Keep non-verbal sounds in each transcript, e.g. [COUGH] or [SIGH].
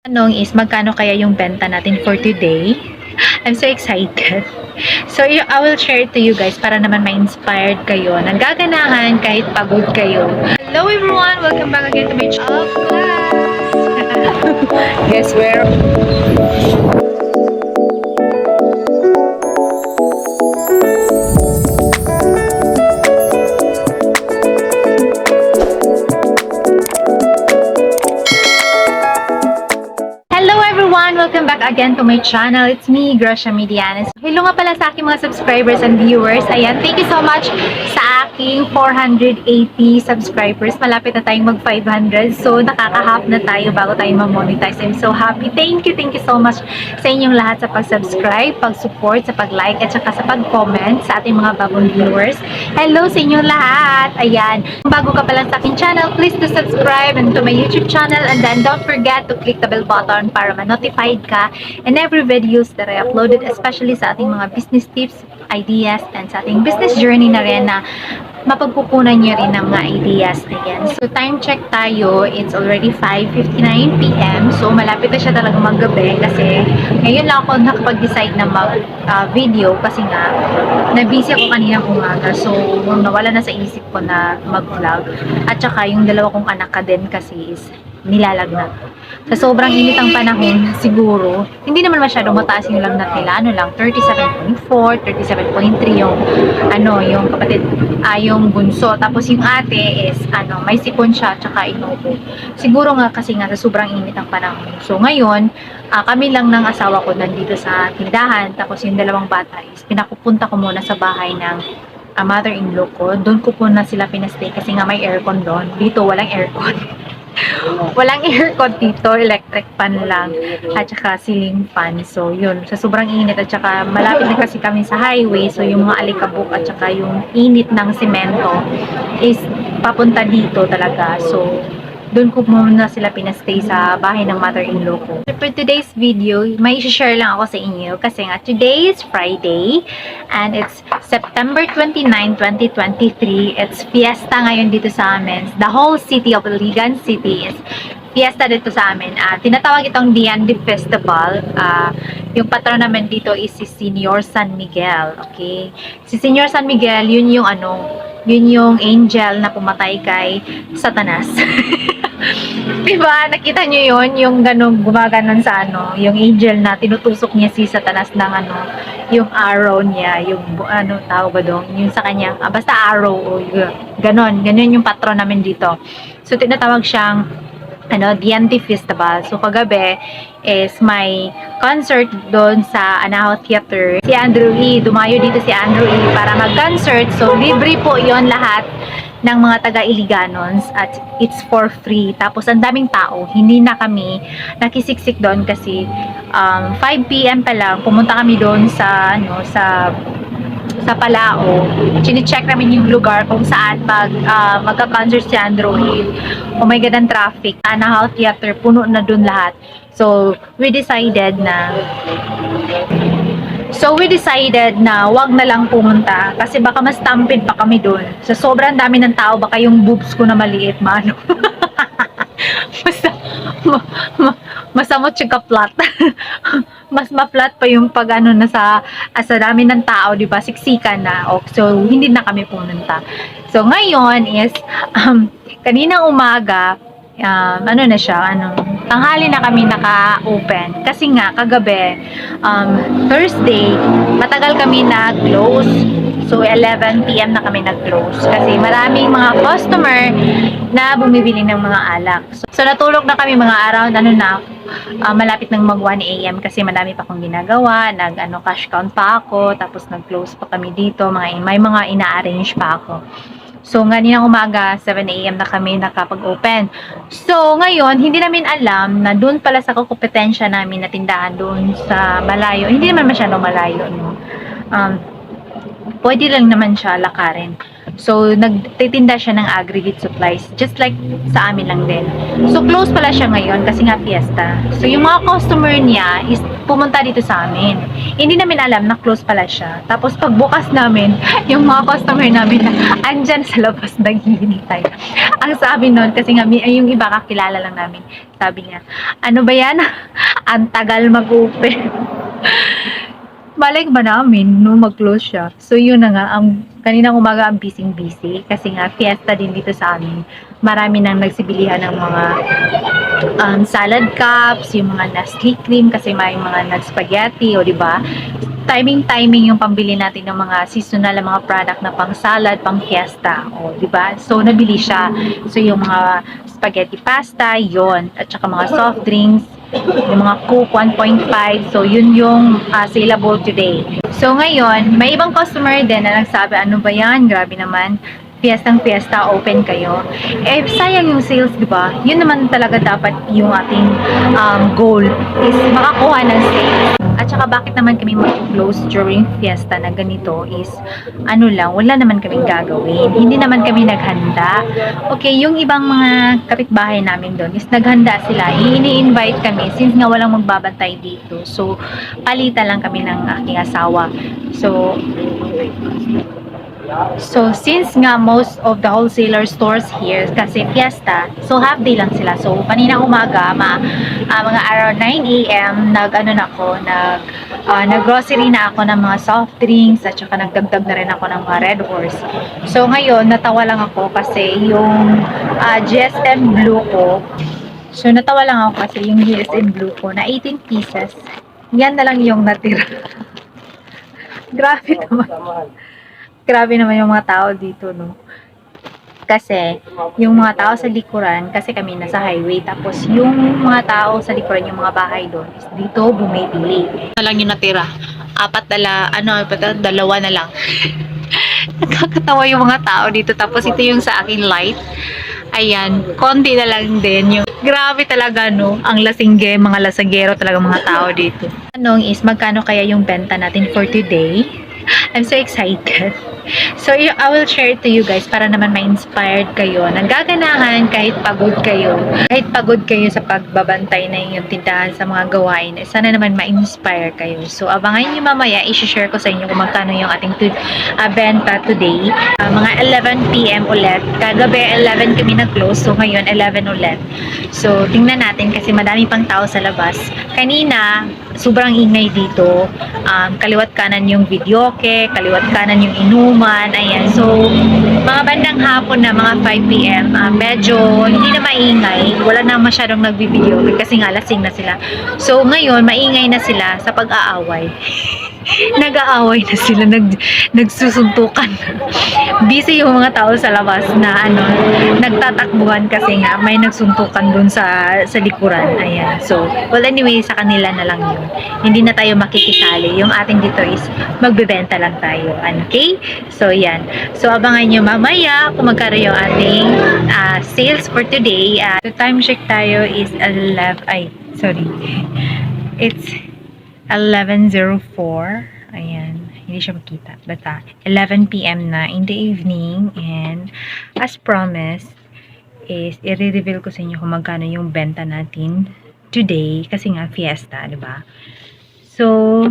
Tanong is magkano kaya yung benta natin for today? I'm so excited. [LAUGHS] So, I will share to you guys para naman ma-inspired kayo. Nanggaganahan kahit pagod kayo. Hello everyone! Welcome back again to my channel. [LAUGHS] Guess where? Again to my channel. It's me, Gracia Medianes. Hello nga pala sa aking mga subscribers and viewers. Ayan, thank you so much sa aking 480 subscribers. Malapit na tayong mag 500. So, nakaka-half na tayo bago tayo ma-monetize. I'm so happy. Thank you, thank you so much sa inyong lahat sa pag-subscribe, pag-support, sa pag-like, at saka sa pag-comment sa ating mga bagong viewers. Hello sa inyong lahat! Ayan, kung bago ka pa lang sa aking channel, please to subscribe and to my YouTube channel and then don't forget to click the bell button para ma-notified ka in every videos that I uploaded, especially sa ating mga business tips, ideas, and sa ating business journey na rin na mapagpupunan nyo rin ng mga ideas. Ayan. So, time check tayo. It's already 5.59pm. So, malapit na siya talaga maggabi kasi ngayon lang ako nakapag-decide na mag-video kasi nga, na-busy ako kaninang umaga. So, nawala na sa isip ko na mag-vlog. At saka, yung dalawa kong anak ka din kasi is nilalagnat. Sa sobrang init ang panahon, siguro, hindi naman masyadong mataas yung lagnat nila. Ano lang, 37.4, 37.3 yung, ano, yung kapatid, ah, yung bunso. Tapos yung ate is, ano, may sipon siya, tsaka inubo. Siguro nga kasi nga sa sobrang init ang panahon. So ngayon, ah, kami lang ng asawa ko nandito sa tindahan. Tapos yung dalawang bata is, pinakupunta ko muna sa bahay ng ah, mother-in-law ko. Doon ko po na sila pinastay kasi nga may aircon doon. Dito walang aircon. [LAUGHS] [LAUGHS] Walang aircon dito, electric fan lang at saka ceiling fan. So, yun, sa sobrang init at saka malapit na kasi kami sa highway. So, yung mga alikabok at saka yung init ng semento is papunta dito talaga. So, doon ko muna sila pinastay sa bahay ng mother-in-law ko. For today's video, may share lang ako sa inyo kasi nga today is Friday and it's September 29, 2023. It's fiesta ngayon dito sa amin. The whole city of Ligan City is fiesta dito sa amin. Ah, tinatawag itong Diandi Festival. Ah, yung patron namin dito is si Senior San Miguel. Okay? Si Senior San Miguel, yun yung ano, yun yung angel na pumatay kay Satanas. [LAUGHS] diba? Nakita nyo yun? Yung ganun, gumaganon sa ano, yung angel na tinutusok niya si Satanas ng ano, yung arrow niya, yung ano, tao ba doon? Yung sa kanya, ah, basta arrow, o yun. ganon, ganon yung patron namin dito. So, tinatawag siyang ano, DNT Festival. So, kagabi is may concert doon sa Anahaw Theater. Si Andrew E. Dumayo dito si Andrew E. para mag-concert. So, libre po yon lahat ng mga taga-Iliganons at it's for free. Tapos, ang daming tao. Hindi na kami nakisiksik doon kasi um, 5 p.m. pa lang, pumunta kami doon sa, ano, sa sa Palao, chine-check namin yung lugar kung saan mag, ah, magka-concert si Andrew Hill. Oh my God, ang traffic. Anahaw Theater, puno na dun lahat. So, we decided na So, we decided na wag na lang pumunta kasi baka mas stampede pa kami doon. Sa sobrang dami ng tao, baka yung boobs ko na maliit, mano. [LAUGHS] Basta, ma, ma, masamot siya ka-flat. [LAUGHS] mas ma-flat pa yung pag ano na sa, ah, sa dami ng tao, di ba? Siksikan na. So, hindi na kami pumunta. So, ngayon is, um, kaninang umaga, um, ano na siya, ano, tanghali na kami naka-open. Kasi nga, kagabi, um, Thursday, matagal kami nag-close. So, 11pm na kami nag-close. Kasi maraming mga customer na bumibili ng mga alak. So, natulog na kami mga around, ano na, ah, malapit ng mag 1am kasi madami pa akong ginagawa. Nag, ano, cash count pa ako. Tapos nag-close pa kami dito. Mga, may mga ina-arrange pa ako. So, ngayon umaga, 7am na kami nakapag-open. So, ngayon, hindi namin alam na doon pala sa kompetensya namin na tindahan doon sa malayo. Hindi naman masyado malayo, no? Um, pwede lang naman siya lakarin. So, nagtitinda siya ng aggregate supplies. Just like sa amin lang din. So, close pala siya ngayon kasi nga fiesta. So, yung mga customer niya is pumunta dito sa amin. Hindi namin alam na close pala siya. Tapos pagbukas namin, [LAUGHS] yung mga customer namin na andyan sa labas naghihintay. Ang sabi nun, kasi nga yung iba kakilala lang namin, sabi niya, ano ba yan? [LAUGHS] Ang tagal mag-open. [LAUGHS] Balik ba namin nung mag-close siya? So yun na nga, ang kaninang umaga ang busy-busy kasi nga fiesta din dito sa amin. Marami nang nagsibilihan ng mga um, salad cups, yung mga Nestle cream kasi may mga nag-spaghetti, o di ba? Timing-timing yung pambili natin ng mga seasonal na mga product na pang salad, pang fiesta, o di ba? So nabili siya. So yung mga spaghetti pasta, yon At saka mga soft drinks, yung mga Coke 1.5. So, yun yung uh, saleable today. So, ngayon, may ibang customer din na nagsabi, ano ba yan? Grabe naman. Fiestang fiesta, open kayo. Eh, sayang yung sales, di ba? Yun naman talaga dapat yung ating um, goal is makakuha ng sales. At saka bakit naman kami mag-close during fiesta na ganito is ano lang, wala naman kaming gagawin. Hindi naman kami naghanda. Okay, yung ibang mga kapitbahay namin doon is naghanda sila. Ini-invite kami since nga walang magbabantay dito. So, palitan lang kami ng aking asawa. So, So, since nga most of the wholesaler stores here, kasi fiesta, so half day lang sila. So, kanina umaga, ma, ah, mga around 9 a.m., nag, ano na ako, nag, ah, nag-grocery na ako ng mga soft drinks, at saka nagdagdag na rin ako ng mga Red Horse. So, ngayon, natawa lang ako kasi yung ah, GSM Blue ko, so, natawa lang ako kasi yung GSM Blue ko na 18 pieces, yan na lang yung natira. [LAUGHS] Grabe naman grabe naman yung mga tao dito, no? Kasi, yung mga tao sa likuran, kasi kami nasa highway, tapos yung mga tao sa likuran, yung mga bahay doon, is dito bumibili. Na lang yung natira. Apat dala, ano, apat, dalawa na lang. [LAUGHS] Nakakatawa yung mga tao dito, tapos ito yung sa akin light. Ayan, konti na lang din yung grabe talaga no, ang lasingge, mga lasagero talaga mga tao dito. Anong is magkano kaya yung benta natin for today? I'm so excited. So, I will share to you guys para naman ma-inspired kayo. Nagaganahan kahit pagod kayo. Kahit pagod kayo sa pagbabantay na inyong tindahan sa mga gawain. Sana naman ma-inspire kayo. So, abangan nyo mamaya. I-share ko sa inyo kung magkano yung ating to, ah, benta today. Ah, mga 11pm ulit. Kagabi 11 kami nag-close. So, ngayon 11 ulit. So, tingnan natin kasi madami pang tao sa labas. Kanina, sobrang ingay dito. Um, kaliwat kanan yung videoke, kaliwat kanan yung inuman, ayan. So, mga bandang hapon na, mga 5pm, ah, medyo hindi na maingay. Wala na masyadong nagbibideo kasi nga lasing na sila. So, ngayon, maingay na sila sa pag-aaway. [LAUGHS] Nag-aaway na sila, nag, nagsusuntukan. Busy yung mga tao sa labas na ano, nagtatakbuhan kasi nga may nagsuntukan dun sa sa likuran. Ayan. So, well anyway, sa kanila na lang yun. Hindi na tayo makikisali. Yung ating dito is magbebenta lang tayo. Okay? So, yan. So, abangan nyo mamaya kung magkano yung ating ah, sales for today. Uh, the time check tayo is 11, ay, sorry. It's 11.04. Ayan. Hindi siya makita. Basta, 11 p.m. na in the evening. And, as promised, is i-reveal ko sa inyo kung magkano yung benta natin today. Kasi nga, fiesta, di ba? So,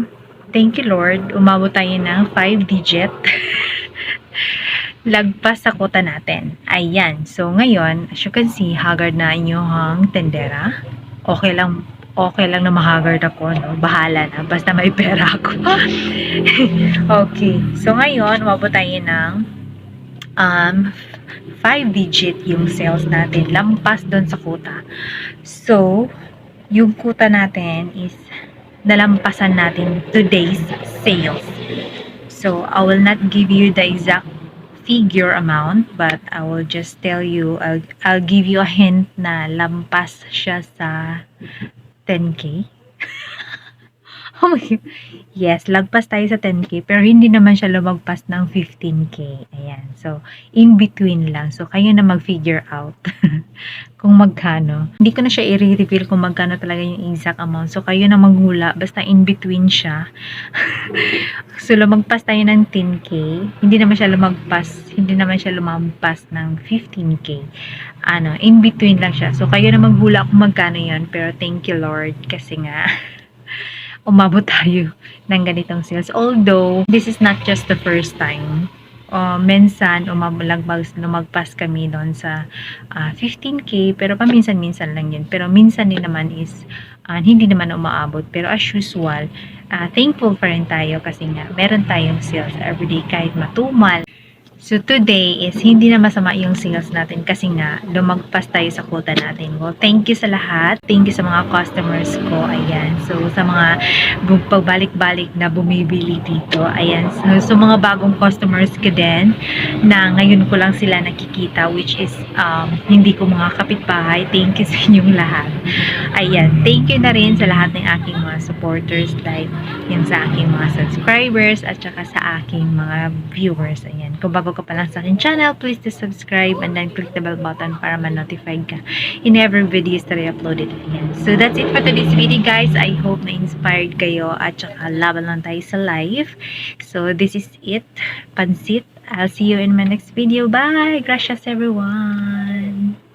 thank you Lord. Umabot tayo ng 5 digit. [LAUGHS] Lagpas sa kota natin. Ayan. So, ngayon, as you can see, haggard na inyong tendera. Okay lang okay lang na mahagard ako, no? Bahala na. Basta may pera ako. [LAUGHS] okay. So, ngayon, umabot tayo ng um, 5 digit yung sales natin. Lampas doon sa kuta. So, yung kuta natin is nalampasan natin today's sales. So, I will not give you the exact figure amount, but I will just tell you, I'll, I'll give you a hint na lampas siya sa 10k. [LAUGHS] oh my God. Yes, lagpas tayo sa 10k, pero hindi naman siya lumagpas ng 15k. Ayan. So, in between lang. So, kayo na mag-figure out [LAUGHS] kung magkano. Hindi ko na siya i-reveal kung magkano talaga yung exact amount. So, kayo na maghula. Basta in between siya. [LAUGHS] so, lumagpas tayo ng 10k. Hindi naman siya lumagpas. Hindi naman siya lumampas ng 15k. Ano, in between lang siya. So, kayo na maghula kung magkano yon Pero, thank you Lord. Kasi nga, [LAUGHS] umabot tayo ng ganitong sales. Although, this is not just the first time. Uh, minsan, umabalagbag, lumagpas kami doon sa ah, 15k, pero paminsan-minsan lang yun. Pero minsan din naman is, ah, hindi naman umaabot. Pero as usual, ah, thankful pa rin tayo kasi nga, meron tayong sales everyday kahit matumal. So today is hindi na masama yung sales natin kasi nga lumagpas tayo sa quota natin. Well, thank you sa lahat. Thank you sa mga customers ko. Ayan. So sa mga pagbalik-balik na bumibili dito. Ayan. So, so mga bagong customers ko din na ngayon ko lang sila nakikita which is um, hindi ko mga kapitbahay. Thank you [LAUGHS] sa inyong lahat. Ayan. Thank you na rin sa lahat ng aking mga supporters like yan sa aking mga subscribers at saka sa aking mga viewers. Ayan. Kung bago ka pa lang sa aking channel, please to subscribe and then click the bell button para ma-notify ka in every videos that I uploaded. Ayan. So that's it for today's video guys. I hope na-inspired kayo at saka laban lang tayo sa live. So this is it. Pansit. I'll see you in my next video. Bye! Gracias everyone!